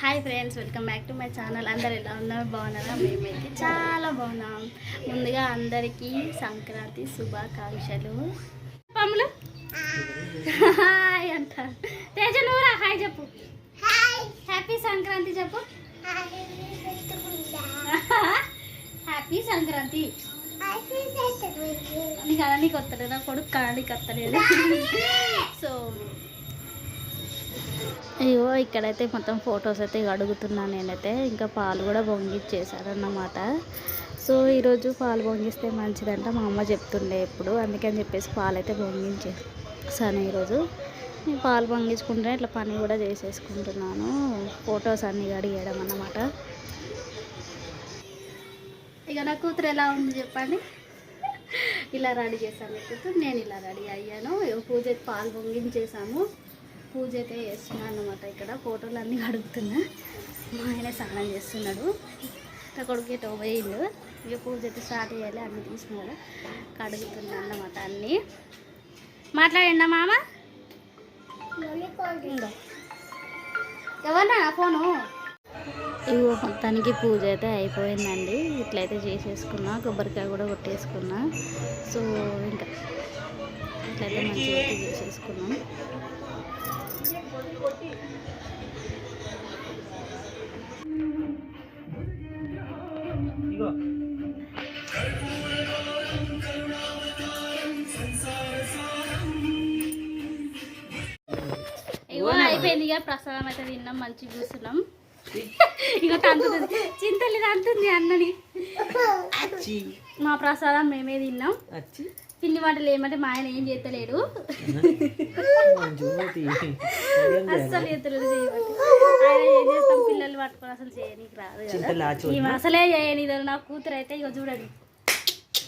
Hi friends welcome back to my channel అందరు ఎలా ఉన్నారు? బాగున్నారా? మేమైతే చాలా బాగున్నాం. ముందుగా అందరికీ సంక్రాంతి శుభాకాంక్షలు. పమ్ములు హాయ్ అంట. తేజ నువ్వురా హాయ్ చెప్పు. హ్యాపీ సంక్రాంతి చెప్పు. హ్యాపీ సంక్రాంతి. నీకు అనడానికి వస్తలేదు? నా కొడుకు కనడానికి వస్తలేదు? సో అయ్యో ఇక్కడైతే మొత్తం ఫొటోస్ అయితే అడుగుతున్నాను నేనైతే. ఇంకా పాలు కూడా పొంగిచ్చేసారన్నమాట సో ఈరోజు పాలు పొంగిస్తే మంచిదంట మా అమ్మ చెప్తుండే ఎప్పుడు. అందుకని చెప్పేసి పాలు అయితే పొంగించేసాను ఈరోజు. నేను పాలు పొంగించుకుంటే ఇట్లా పని కూడా చేసేసుకుంటున్నాను. ఫొటోస్ అన్నీ అడిగేయడం అన్నమాట. ఇక నా కూతురు ఎలా ఉంది చెప్పండి? ఇలా రెడీ చేశాను. కూతురు నేను ఇలా రెడీ అయ్యాను. పూజ పాలు పొంగించేసాము పూజ అయితే చేస్తున్నాను అనమాట ఇక్కడ. ఫోటోలు అన్నీ కడుగుతున్నా. మా ఆయన స్నానం చేస్తున్నాడు. నా కొడుకు ఇటు పోయిండు. ఇక పూజ అయితే స్టార్ట్ చేయాలి. అన్నీ తీసుకున్నాడు కడుగుతున్నా అన్నమాట అన్నీ. మాట్లాడండి మామ ఎవరన్నా ఫోను? ఇగో మొత్తానికి పూజ అయితే అయిపోయిందండి. ఇట్లయితే చేసేసుకున్నా. కొబ్బరికాయ కూడా కొట్టేసుకున్నా. సో ఇంకా ఇట్లయితే మంచిగా చేసేసుకున్నాం. అయిపోయింది ఇక ప్రసాదం అయితే తిన్నాం మంచిగా కూర్చున్నాం ఇగో తంతుంది. చింతలు తంతుంది అన్నని. మా ప్రసాదం మేమే తిన్నాం. పిండి వంటలు ఏమంటే మా ఆయన ఏం చేస్తలేడు. అస్సలు చేస్తలేడు ఆయన ఏం చేస్తాం పిల్లలు పట్టుకొని అసలు చేయనీకి రాదు కదా. అసలే చేయని నా కూతురు అయితే ఇక చూడండి.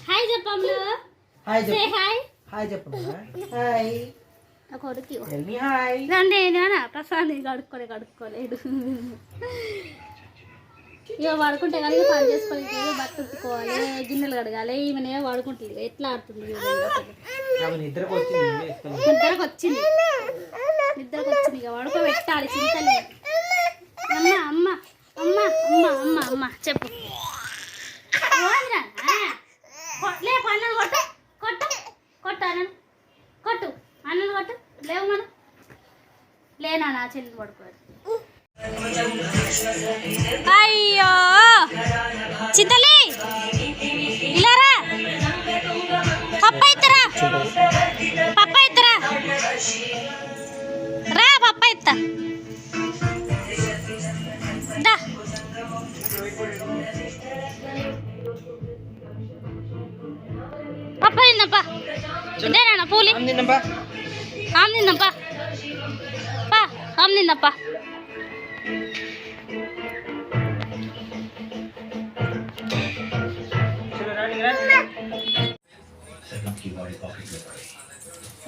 హాయ్ చెప్పమ్లు హాయ్ హాయ్ హాయ్ హాయ్. కొడుకు. రండి ప్రసాద్ కడుక్కోలే కడుక్కోలేడు ఇక పడుకుంటే కానీ పని చేసుకోవాలి బట్ట ఉట్టుకోవాలి గిన్నెలు కడగాలి ఈమెనే పడుకుంటుంది ఎట్లా ఆడుతుంది. నిద్రకు వచ్చింది నిద్రకు వచ్చింది. ఇక పడుకోబెట్టాలి చింతలు. అమ్మ అమ్మ అమ్మ అమ్మ అమ్మ అమ్మ చెప్పు. లేనా నా చెల్లి పడుకోదు అయ్యో చింతలి ఇలా రా పప్ప ఇత్తరా పప్ప ఇత్తరా రా పప్ప ఇత్త దా పప్ప తిందప్పా రండి.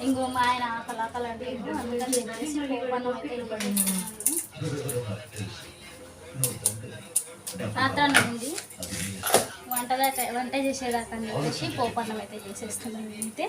ఇంకో మా ఆయన ఆకలి ఆకలి అంటే అందుకని అయితే రాత్రాన్ని ఉంది వంట దాకా వంట చేసేదాకా అని చెప్పేసి పోపన్నం అయితే చేసేస్తున్నాం అయితే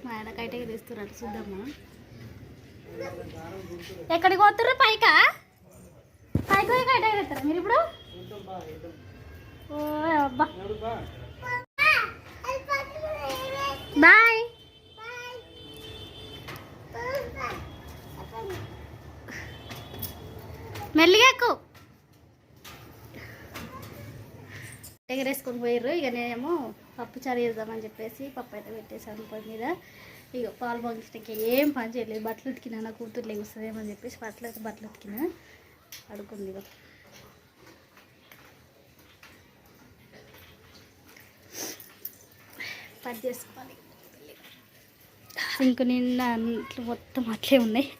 ఎగరేస్తున్నారు చూద్దామా? ఎక్కడికి పోతుర్రు? పైకా? పైకి పోయి కైట్ ఎగరేస్తారా మీరు ఇప్పుడు? ఓ అబ్బా. బాయ్. మెల్లిగా ఎక్కువ ఎగరేసుకొని పోయిర్రు. ఇక నేనేమో పప్పు చారు చేద్దామని చెప్పేసి పప్పు అయితే పెట్టేశాను పొయ్యి మీద. ఇక పాలు పంపించడానికి ఏం పని చేయలేదు. బట్టలు ఉతికినా నా కూతురు లేగుస్తుందేమో అని చెప్పేసి బట్టలు అయితే బట్టలు ఉతికినా అడుకుంది ఇక. పని చేసుకోవాలి. సింక్ నిండా అంట్లు మొత్తం అట్లే ఉన్నాయి.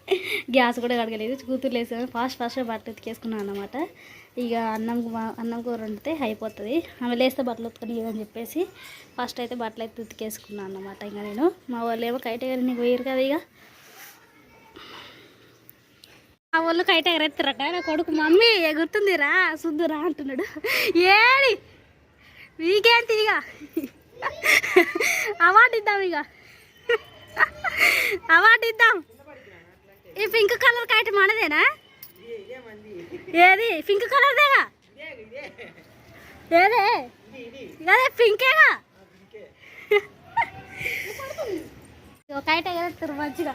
గ్యాస్ కూడా కడగలేదు. కూతురు లేసాను ఫాస్ట్ ఫాస్ట్గా బట్టలు ఉతికేసుకున్నాను అనమాట ఇక అన్నం మా- అన్నం కూర వండితే అయిపోతుంది. ఆమె లేస్తే బట్టలు ఉతకనియదని చెప్పేసి ఫస్ట్ అయితే బట్టలు అయితే ఉతికేసుకున్నాను అనమాట ఇంకా నేను. మా వాళ్ళు ఏమో కైట్ నీకు వేయరు కదా ఇక. మా వాళ్ళు కైట్ ఎగరెత్తారట నా కొడుకు మమ్మీ ఎగురుతుందిరా సుద్దురా అంటున్నాడు. ఏడి వీకేంటి ఇక? అవార్డు ఇద్దాం ఇక. అవార్డు ఇద్దాం. ఈ పింక్ కలర్ కైట్ మనదేనా? ఏది? పింక్ కలర్దేగా? ఏదే? అదే పింకేగా? ఒక మంచిగా.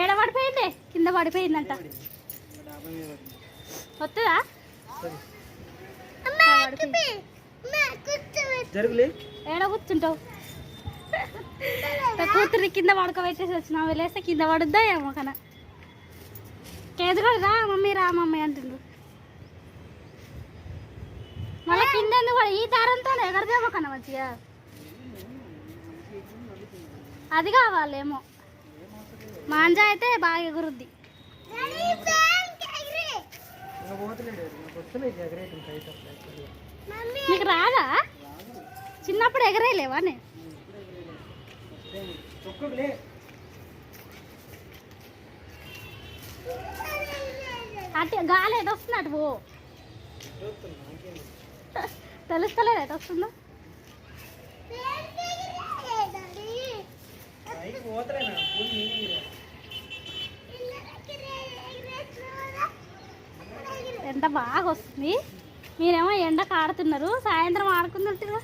ఏడ పడిపోయింది? కింద పడిపోయిందంట. వస్తుందా? జరుగులే. ఏడ కూర్చుంటావు? నా కింద పడుకోబెట్టేసి వచ్చిన వెళ్ళేస్తే కింద పడుద్దా ఏమో కన. కేదుగా రా మమ్మీ రా మమ్మీ అంటుండ్రు మళ్ళీ కింద ఎందుకు ఈ దారంతో ఎగరదేమో కన మంచిగా. అది కావాలేమో. మాంజా అయితే బాగా ఎగురుద్ది. మీకు నీకు రాదా? చిన్నప్పుడు ఎగరేయలేవా నేను అటు గాలి ఎటు వస్తున్నట్టు అటు పో. తెలుస్తలేదు ఎటు వస్తుందో. ఎంత ఎండ బాగా వస్తుంది. మీరేమో ఎండకు ఆడుతున్నారు. సాయంత్రం ఆడుకున్నట్టుగా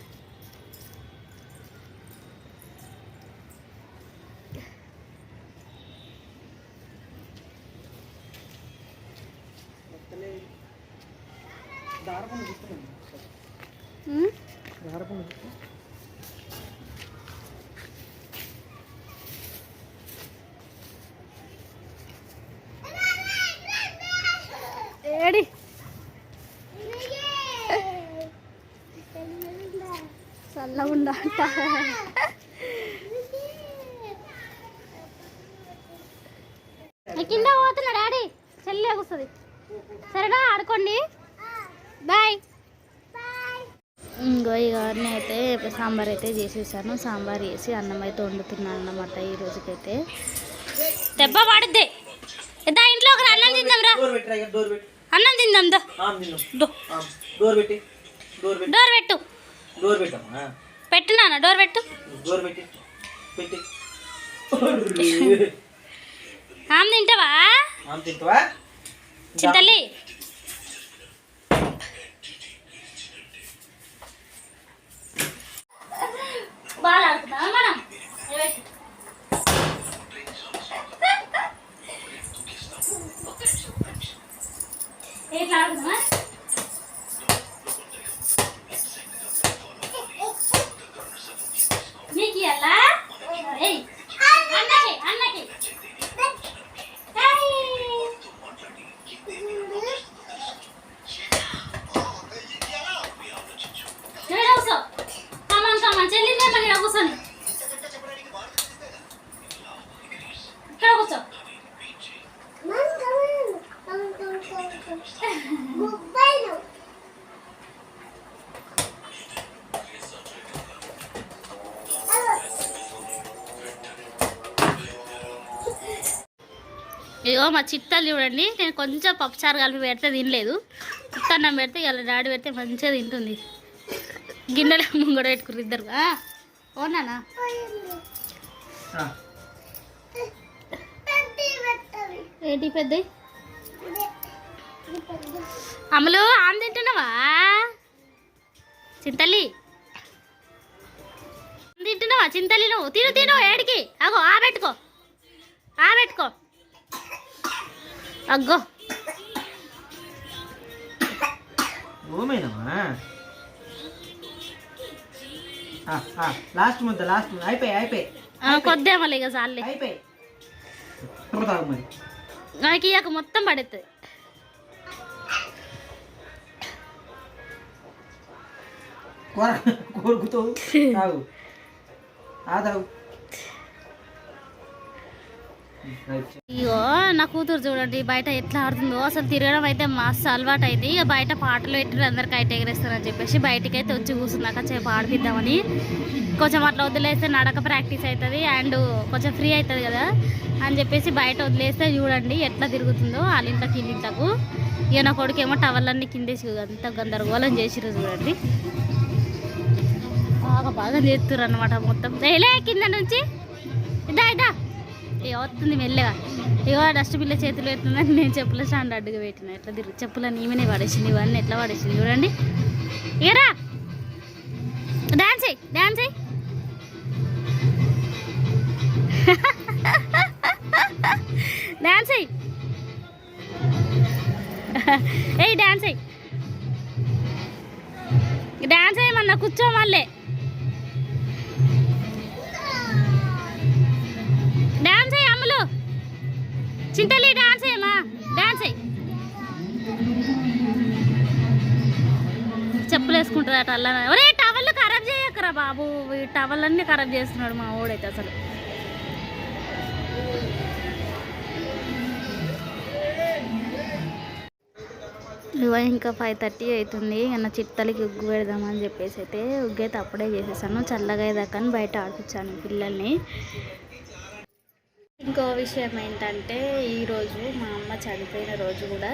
ఏడి? చల్లగా ఉండంట కింద పోతున్నా డాడీ చెల్లి కూస్తుంది సరేనా ఆడుకోండి. బాయ్ ఇంకో అన్నీ అయితే సాంబార్ అయితే చేసేసాను. సాంబార్ చేసి అన్నం అయితే వండుతున్నాను అన్నమాట ఈ రోజుకైతే. దెబ్బ పడుద్ది. దా ఇంట్లో ఒక అన్నం తిందాం రా. అన్నం తిందాం దా. డోర్ పెట్టి. డోర్ పెట్టి. డోర్ పెట్టు. డోర్ పెట్టమ్మా పెట్టు నాన్న డోర్ పెట్టు. డోర్ పెట్టి. పెట్టి. ఆమె తింటావా? ఆమ్ తింటావా? చింతల్లి బాల్ ఆడుతున్నాం మనం? ఎట్లా ఆడుతున్నావా మా చిట్టాలు చూడండి నేను కొంచెం పప్పుచారు కలిపి పెడితే తినలేదు. ఉత్తన్నం పెడితే ఇలా డాడీ పెడితే మంచిగా తింటుంది. గిన్నెల ముంగడ పెట్టుకుర్రు ఇద్దరు. ఓనానా? ఆ. ఏంటి పెద్ద? అమలు ఆమె తింటున్నావా? చింతల్లి. తింటున్నావా? చింతల్లి నువ్వు? తిను తిను ఏడికి? అగో ఆ పెట్టుకో. ఆ పెట్టుకో. అగ్గో. లాస్ట్ ముద్ద లాస్ట్ ముద్ద అయిపోయి అయిపోయి. కొద్దేమలే ఇక చాలే. అయిపోయి. నాకు ఇక మొత్తం పడుతుంది కూర కోరుకుతూ తాగు. ఆ తాగు. ఇగో నా కూతురు చూడండి బయట ఎట్లా ఆడుతుందో. అసలు తిరగడం అయితే మస్తు అలవాటు అయింది. ఇక బయట పాటలు పెట్టి అందరికి అయితే ఎగరేస్తారని చెప్పేసి బయటికి అయితే వచ్చి కూర్చున్నాక సేపు ఆడిపిద్దామని. కొంచెం అట్లా వదిలేస్తే నడక ప్రాక్టీస్ అవుతుంది అండ్ కొంచెం ఫ్రీ అవుతుంది కదా అని చెప్పేసి బయట వదిలేస్తే చూడండి ఎట్లా తిరుగుతుందో వాళ్ళ ఇంట్లోకి ఇక నా కొడుకు ఏమో టవల్లన్నీ కిందేసి అంత గందరగోళం చేసిరు చూడండి. బాగా బాగా చేస్తున్నారు అనమాట మొత్తం. ఏలే కింద నుంచి. ఇదా ఇదా వస్తుంది మెల్లగా. ఇగో డస్ట్బిన్లో చేతులు పెడుతుందని నేను చెప్పుల స్టాండ్ అడ్డుగా పెట్టిన. ఎట్లా తిరుగు చెప్పులని ఈమెనే పడేసింది ఇవన్నీ ఎట్లా పడేసింది చూడండి. ఇగరా డాన్స్ అయ్యి డాన్స్ అయ్యి డాన్స్ అయ్యి ఏయ్ డాన్స్ అయ్యి డాన్స్ అయ్యమన్నా కూర్చో మళ్ళీ. చింతలి డాన్స్ ఏమా డాన్స్ అయ్యి చెప్పులు వేసుకుంటారు అలా ఒరే టవల్ ఖరాబ్ చేయకరా బాబు. ఈ టవల్ అన్నీ ఖరాబ్ చేస్తున్నాడు మా ఓడైతే అసలు. ఇంకా ఫైవ్ థర్టీ అవుతుంది. నా చిత్తలకి ఉగ్గు పెడదామని చెప్పేసి అయితే ఉగ్గు అయితే అప్పుడే చేసేసాను. చల్లగా అయ్యేదాకా బయట ఆడిపించాను పిల్లల్ని. ఇంకో విషయం ఏంటంటే ఈరోజు మా అమ్మ చనిపోయిన రోజు కూడా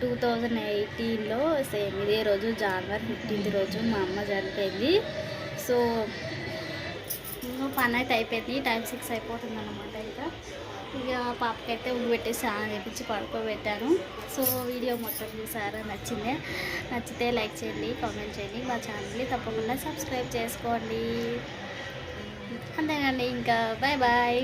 టూ థౌజండ్ ఎయిటీన్లో సేమ్ ఇదే రోజు జనవరి ఫిఫ్టీన్త్ రోజు మా అమ్మ చనిపోయింది. సో ఇంకా పని అయితే అయిపోయింది. టైం సిక్స్ అయిపోతుంది అనమాట ఇంకా. ఇక పాపకైతే ఉగ్గు పెట్టేసి స్నానం చేపించి పడుకోబెట్టాను. సో వీడియో మొత్తం చూసారా? నచ్చిందే? నచ్చితే లైక్ చేయండి కామెంట్ చేయండి. మా ఛానల్ని తప్పకుండా సబ్స్క్రైబ్ చేసుకోండి. అంతేనండి ఇంకా బాయ్ బాయ్